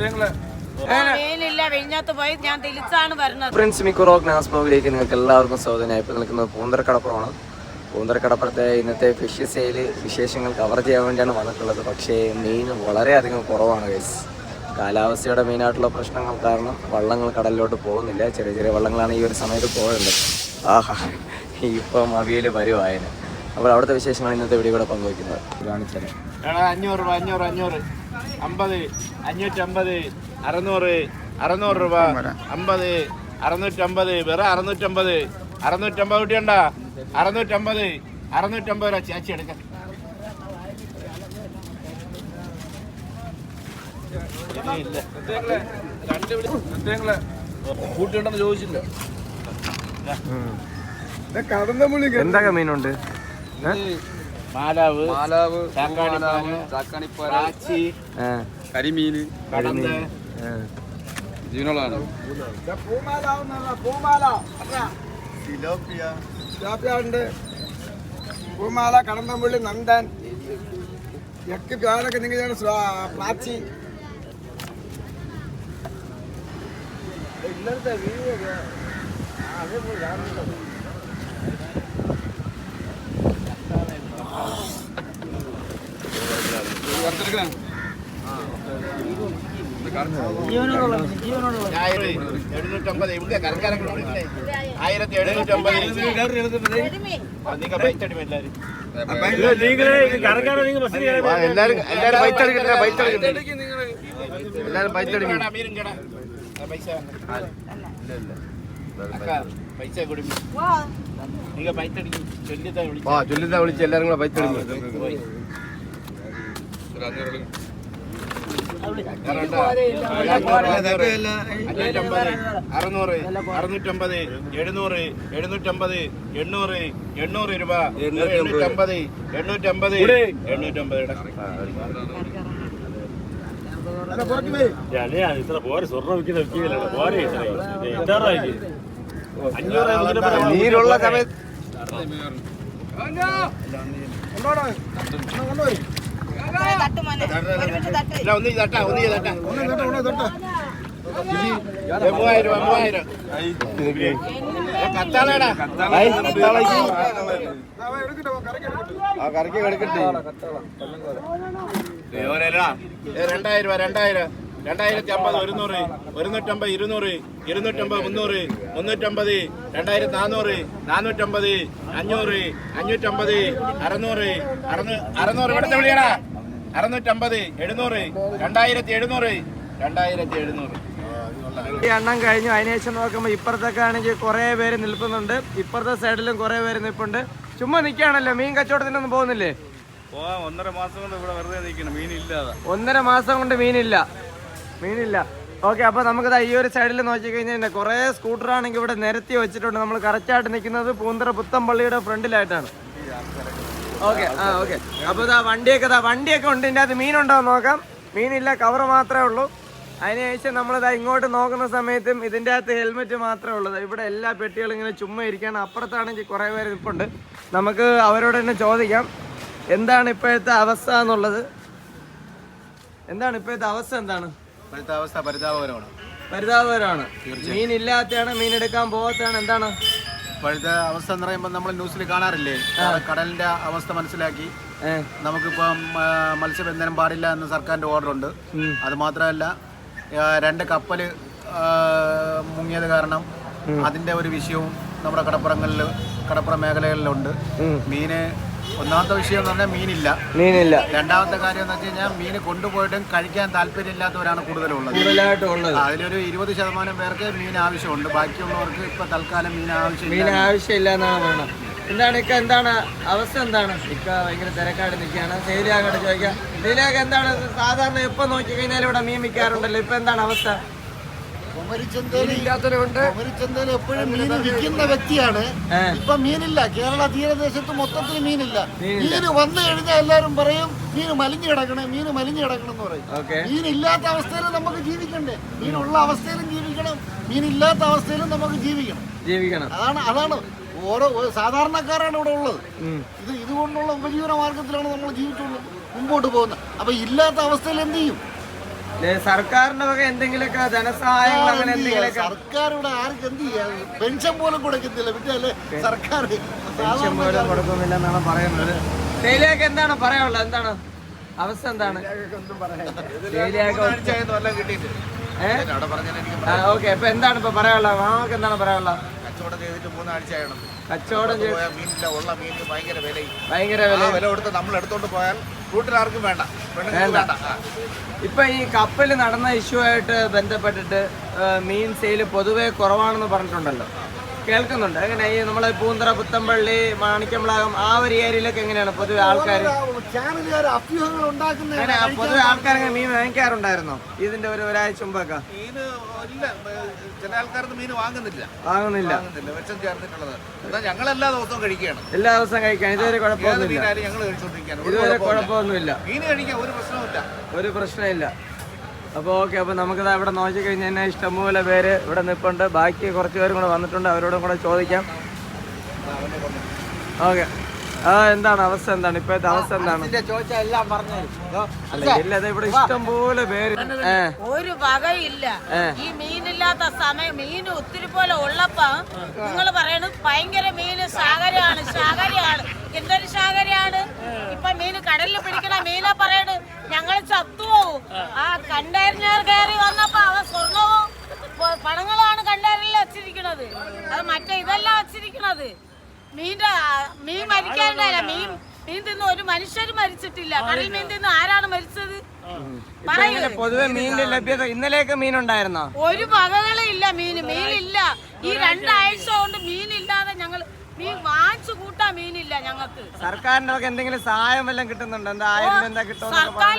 വെയിലില്ല മിക്കുറോക് പോയി. ഞാൻ തിരിച്ചാണ് വരുന്നത്. ഫ്രണ്ട്സ് മിക്കുറോ ഗ്ലാസ് ബ്ലോഗിലേക്ക് നിങ്ങൾക്ക് എല്ലാവർക്കും സ്വാഗതം. ഇപ്പോൾ നിൽക്കുന്നത് പൂന്തറക്കടപ്പുറമാണ് പൂന്തറക്കടപ്പുറത്തെ ഇന്നത്തെ ഫിഷ് സെയിൽ വിശേഷങ്ങൾ കവർ ചെയ്യാൻ വേണ്ടിയാണ് വന്നിട്ടുള്ളത്. പക്ഷേ മീൻ വളരെയധികം കുറവാണ് ഗൈസ് കാലാവസ്ഥയുടെ മെയിനായിട്ടുള്ള പ്രശ്നങ്ങൾ കാരണം വള്ളങ്ങൾ കടലിലോട്ട് പോകുന്നില്ല. ചെറിയ ചെറിയ വള്ളങ്ങളാണ് ഈ ഒരു സമയത്ത് പോകുന്നത് ആഹാ ഇപ്പം അവിയൽ വരുവായന് അപ്പോൾ അവിടുത്തെ വിശേഷങ്ങൾ ഇന്നത്തെ വീഡിയോ കൂടെ പങ്കുവയ്ക്കുന്നത്. കാണിച്ചാൽ എടാ അഞ്ഞൂറ് രൂപ അഞ്ഞൂറ് അഞ്ഞൂറ്. അമ്പത് അഞ്ഞൂറ്റമ്പത് അറുന്നൂറ് അറുന്നൂറ് രൂപ. അമ്പത് അറുന്നൂറ്റമ്പത് വേറെ അറുന്നൂറ്റമ്പത്. അറുന്നൂറ്റമ്പത് കുട്ടിയുണ്ട? അറുന്നൂറ്റമ്പത് അറുന്നൂറ്റമ്പത് രൂപ. ചേച്ചി എടുക്ക. കൂട്ടിയുണ്ടെന്ന് ചോദിച്ചില്ല എന്തൊക്കെ മീനുണ്ട്? മാലാവ് മാലാവ് ചാക്കാണിപ്പാല്, ചാക്കാണിപ്പാല പ്രാച്ചി ഏ, കരിമീന് കടന്ന് ഏ. ജീവനുള്ളതാണ് ഉണ്ട് പൂമാല കടമ്പമ്പള്ളി നന്ദൻ എക്ക് പ്യാനൊക്കെ നിങ്ങൾ പ്രാച്ചി ആയിരം എഴുന്നൂറ്റമ്പത് ഇവിടെ ആയിരത്തി ബൈറ്റടി എല്ലാവരും എല്ലാരും എല്ലാരും ബൈറ്റടിക്കട്ടെ ബൈറ്റടിക്കട്ടെ എല്ലാരും കേടാ പൈസ. പൈസ നിങ്ങൾ ബൈറ്റടിക്കും ചൊല്ലിത്താ വിളിച്ചു. എല്ലാരും കൂടെ ബൈത്തടിക്കും അറുന്നൂറ് അറുന്നൂറ്റമ്പത് എഴുന്നൂറ് എഴുന്നൂറ്റമ്പത് എണ്ണൂറ് എണ്ണൂറ് രൂപ എണ്ണൂറ്റമ്പത് എണ്ണൂറ്റമ്പത് എണ്ണൂറ്റമ്പത് നീരുള്ള സമയത്ത് തട്ട് മോനെ ഒരുമിച്ച് തട്ട് നീരുള്ള തട്ടാ ഒന്ന് തട്ടാ മൂവായിരം രൂപ മൂവായിരം കത്താളേടാ. ആ കറക്കി കിടക്കട്ടെ രണ്ടായിരം രൂപ രണ്ടായിരം. രണ്ടായിരത്തി അമ്പത് ഒരുന്നൂറ്. ഒരുന്നൂറ്റമ്പത് ഇരുന്നൂറ്. ഇരുന്നൂറ്റമ്പത് മുന്നൂറ്. മുന്നൂറ്റമ്പത് രണ്ടായിരത്തി നാനൂറ് നാനൂറ്റമ്പത് അഞ്ഞൂറ്. അഞ്ഞൂറ്റമ്പത് അറുന്നൂറ്. അറുന്നൂ അറുന്നൂറ്. ഇവിടുത്തെ വിളിയടാ. അറുന്നൂറ്റമ്പത് എഴുന്നൂറ് രണ്ടായിരത്തി എഴുന്നൂറ് രണ്ടായിരത്തി എഴുന്നൂറ്. ഈ എണ്ണം കഴിഞ്ഞു. അതിനുശേഷം നോക്കുമ്പോൾ ഇപ്പുറത്തൊക്കെ ആണെങ്കിൽ കുറേ പേര് നിൽക്കുന്നുണ്ട്. ഇപ്പുറത്തെ സൈഡിലും കുറേ പേര് നിൽപ്പുണ്ട്. ചുമ്മാ നിൽക്കുകയാണല്ലോ. മീൻ കച്ചവടത്തിനൊന്നും പോകുന്നില്ലേ? ഒന്നര മാസം കൊണ്ട് ഇവിടെ വെറുതെ നിൽക്കണം. മീനില്ലാതെ ഒന്നര മാസം കൊണ്ട് മീനില്ല. മീനില്ല. ഓക്കെ അപ്പോൾ നമുക്ക് ഈ ഒരു സൈഡിൽ നോക്കിക്കഴിഞ്ഞാൽ കുറേ സ്കൂട്ടറാണെങ്കിൽ ഇവിടെ നിരത്തി വെച്ചിട്ടുണ്ട്. നമ്മൾ കറക്റ്റായിട്ട് നിൽക്കുന്നത് പൂന്തറ പുത്തമ്പള്ളിയുടെ ഫ്രണ്ടിലായിട്ടാണ്. ഓക്കെ ആ ഓക്കെ. അപ്പോൾ ഇതാ വണ്ടിയൊക്കെ ഇതാ വണ്ടിയൊക്കെ ഉണ്ട്. ഇതിന്റെ അകത്ത് മീനുണ്ടോ നോക്കാം. മീനില്ല കവർ മാത്രമേ ഉള്ളൂ. അതിനുശേഷം നമ്മളിതാ ഇങ്ങോട്ട് നോക്കുന്ന സമയത്തും ഇതിന്റെ അകത്ത് ഹെൽമെറ്റ് മാത്രമേ ഉള്ളൂ. ഇവിടെ എല്ലാ പെട്ടികളും ഇങ്ങനെ ചുമ്മാ ഇരിക്കുകയാണ് അപ്പുറത്താണെങ്കിൽ കുറേ പേര് നിൽപ്പുണ്ട്. നമുക്ക് അവരോട് തന്നെ ചോദിക്കാം. എന്താണ് ഇപ്പോഴത്തെ അവസ്ഥ എന്നുള്ളത്? എന്താണ് ഇപ്പോഴത്തെ അവസ്ഥ എന്താണ്? ഇപ്പോഴത്തെ അവസ്ഥ പരിതാപകരമാണ്. പരിതാപകരമാണ്. മീൻ ഇല്ലാത്തതാണ് മീൻ എടുക്കാൻ പോകാത്തതാണ് എന്താണ്? ഇപ്പോഴത്തെ അവസ്ഥ എന്ന് പറയുമ്പോൾ നമ്മൾ ന്യൂസിൽ കാണാറില്ലേ? കടലിന്റെ അവസ്ഥ മനസ്സിലാക്കി. നമുക്കിപ്പം മത്സ്യബന്ധനം പാടില്ല എന്ന് സർക്കാരിന്റെ ഓർഡർ ഉണ്ട് അത് മാത്രമല്ല രണ്ട് കപ്പൽ മുങ്ങിയത് കാരണം അതിന്റെ ഒരു വിഷയവും നമ്മുടെ കടപ്പുറങ്ങളിൽ കടപ്പുറ മേഖലകളിലുണ്ട്. മീന് ഒന്നാമത്തെ വിഷയം എന്ന് പറഞ്ഞാൽ മീനില്ല. മീനില്ല. രണ്ടാമത്തെ കാര്യം എന്ന് വെച്ച് കഴിഞ്ഞാൽ മീൻ കൊണ്ടുപോയിട്ടും കഴിക്കാൻ താല്പര്യമില്ലാത്തവരാണ് കൂടുതലുള്ളത്. കൂടുതലായിട്ടുള്ളത് അതിലൊരു ഇരുപത് ശതമാനം പേർക്ക് മീൻ ആവശ്യമുണ്ട്. ബാക്കിയുള്ളവർക്ക് ഇപ്പൊ തൽക്കാലം മീൻ ആവശ്യം മീൻ ആവശ്യമില്ല എന്നാണ് പറയുന്നത് എന്താണ് ഇക്ക എന്താണ് അവസ്ഥ എന്താണ്? ഇക്ക ഭയങ്കര തിരക്കായിട്ട് നിൽക്കുകയാണ്. ശൈലിയാകട്ടെ ചോദിക്കാം. ശൈലിയാക എന്താണ് സാധാരണ എപ്പോൾ നോക്കി കഴിഞ്ഞാൽ ഇവിടെ മീൻ വിൽക്കാറുണ്ടല്ലോ. ഇപ്പൊ എന്താണ് അവസ്ഥ? കുമരിച്ചന്തയിൽ എപ്പോഴും മീൻ വിൽക്കുന്ന വ്യക്തിയാണ്. ഇപ്പൊ മീനില്ല. കേരള തീരദേശത്ത് മൊത്തത്തിൽ മീനില്ല. മീന് വന്നു കഴിഞ്ഞാൽ എല്ലാവരും പറയും മീൻ മലിഞ്ഞു കിടക്കണേ മീൻ മലിഞ്ഞു കിടക്കണം എന്ന് പറയും. മീൻ ഇല്ലാത്ത അവസ്ഥയിൽ നമുക്ക് ജീവിക്കണ്ടേ? മീനുള്ള അവസ്ഥയിലും ജീവിക്കണം. മീൻ ഇല്ലാത്ത അവസ്ഥയിലും നമുക്ക് ജീവിക്കണം. ജീവിക്കണം. അതാണ് അതാണ് ഓരോ സാധാരണക്കാരാണ് ഇവിടെ ഉള്ളത്. ഇത് ഇതുകൊണ്ടുള്ള ഉപജീവന മാർഗത്തിലാണ് നമ്മൾ ജീവിച്ചുള്ളത് മുമ്പോട്ട് പോകുന്നത്. അപ്പൊ ഇല്ലാത്ത അവസ്ഥയിൽ എന്ത് ചെയ്യും? സർക്കാരിന്റെ വക എന്തെങ്കിലുമൊക്കെ ധനസഹായങ്ങൾ അങ്ങനെ എന്തെങ്കിലുമൊക്കെ സർക്കാർ ഇവിടെ ആർക്ക് എന്ത് ചെയ്യാം? പെൻഷൻ പോലും കൊടുക്കുന്നില്ല പിന്നെ അല്ലേ? സർക്കാർ പെൻഷൻ പോലും കൊടുക്കുന്നില്ല എന്നാണ് പറയുന്നത്. തേയിലയൊക്കെ എന്താണ് പറയാനുള്ളത്? എന്താണ്? അവസ്ഥ എന്താണ്? ഓക്കെ. ഇപ്പൊ എന്താണ് ഇപ്പൊ പറയാനുള്ളത്? മാമക്ക് എന്താണ് പറയാനുള്ളത്? കച്ചവടം ചെയ്തിട്ട് മൂന്നാഴ്ചയാണ് കച്ചവടം ചെയ്ത് മീനില്ല ഉള്ള മീനിന് ഭയങ്കര വിലയും. ഭയങ്കര വില വില കൊടുത്ത് നമ്മൾ എടുത്തോണ്ട് പോയാൽ വീട്ടിൽ ആർക്കും വേണ്ട പെണ്ണുങ്ങൾക്ക് വേണ്ട. വേണ്ട ആ. ഇപ്പൊ ഈ കപ്പൽ നടന്ന ഇഷ്യൂ ആയിട്ട് ബന്ധപ്പെട്ടിട്ട് മീൻ സെയിൽ പൊതുവെ കുറവാണെന്ന് പറഞ്ഞിട്ടുണ്ടല്ലോ കേൾക്കുന്നുണ്ട്. എങ്ങനെ ഈ നമ്മളെ പൂന്തറ പുത്തമ്പള്ളി മാണിക്കമ്പളാകം ആ ഒരു ഏരിയയിലൊക്കെ എങ്ങനെയാണ് പൊതുവെ ആൾക്കാർ ചാനലുകാർ അഭ്യൂഹങ്ങൾ ഉണ്ടാക്കുന്ന അങ്ങനെ പൊതുവെ ആൾക്കാർ മീൻ വാങ്ങിക്കാറുണ്ടായിരുന്നോ? ഇതിന്റെ ഒരു ഒരാഴ്ച മുമ്പൊക്കെ? മീന് ഇല്ല. ചില ആൾക്കാർക്ക് മീൻ വാങ്ങുന്നില്ല. വാങ്ങുന്നില്ല. വാങ്ങുന്നില്ല. വിഷം ചേർന്നിട്ടുള്ളത്. എന്നാൽ ഞങ്ങൾ എല്ലാ ദിവസവും കഴിക്കുകയാണ്. എല്ലാ ദിവസവും കഴിക്കാൻ ഇതുവരെ കുഴപ്പമൊന്നുമില്ല. ഞങ്ങൾ കഴിച്ചുകൊണ്ടിരിക്കുകയാണ് ഇതുവരെ. കുഴപ്പമൊന്നുമില്ല. മീൻ കഴിക്കാൻ ഒരു പ്രശ്നവുമില്ല. ഒരു പ്രശ്നമില്ല അപ്പോൾ ഓക്കെ അപ്പോൾ നമുക്കിത് ഇവിടെ നോക്കി കഴിഞ്ഞ് കഴിഞ്ഞാൽ ഇഷ്ടംപോലെ പേര് ഇവിടെ നിൽപ്പുണ്ട് ബാക്കി കുറച്ച് പേരും കൂടെ വന്നിട്ടുണ്ട്. അവരോടും കൂടെ ചോദിക്കാം. ഓക്കെ. ആ എന്താണ് അവസ്ഥ എന്താണ്? ഇപ്പോഴത്തെ അവസ്ഥ എന്താണ്? ഇല്ല ഇവിടെ ഇഷ്ടംപോലെ പേര്. ഏ. ഒരു വകയില്ല. ഈ മീനില്ലാത്ത സമയം മീൻ ഒത്തിരി പോലെ ഉള്ളപ്പോ നിങ്ങൾ പറയണത് ഭയങ്കര മീന് ശാകരയാണ് ശാകരയാണ് എന്തൊരു ശാകരയാണ് ഇപ്പൊ മീന് കടലിൽ പിടിക്കണ മീനെ ഞങ്ങൾ ചത്തുപോകും ആ. കണ്ടെയ്നർ കയറി വന്നപ്പോ അവ സ്വർണവും പണങ്ങളാണ് പണങ്ങളുമാണ് കണ്ടെയ്നറിൽ വെച്ചിരിക്കണത് അത് മറ്റേ ഇതല്ല വെച്ചിരിക്കണത് മീന്റെ മീൻ മരിക്കാണ്ടല്ല മീൻ മീൻ തിന്ന് ഒരു മനുഷ്യരും മരിച്ചിട്ടില്ല. കടൽ മീൻ തിന്ന് ആരാണ് മരിച്ചത്? പൊതുവെ മീനിന്റെ ലഭ്യത ഇന്നലെയൊക്കെ മീനുണ്ടായിരുന്നോ? ഒരു വകകളും ഇല്ല മീന് മീനില്ല. ഈ രണ്ടാഴ്ച കൊണ്ട് മീനില്ലാതെ ഞങ്ങൾ മീൻ വാങ്ങിച്ചു മീനില്ല ഞങ്ങൾക്ക്. സർക്കാരിന്റെ എന്തെങ്കിലും സഹായം വല്ലതും കിട്ടുന്നുണ്ടോ? എന്താ ആയിരം എന്താ കിട്ടുന്നു സർക്കാർ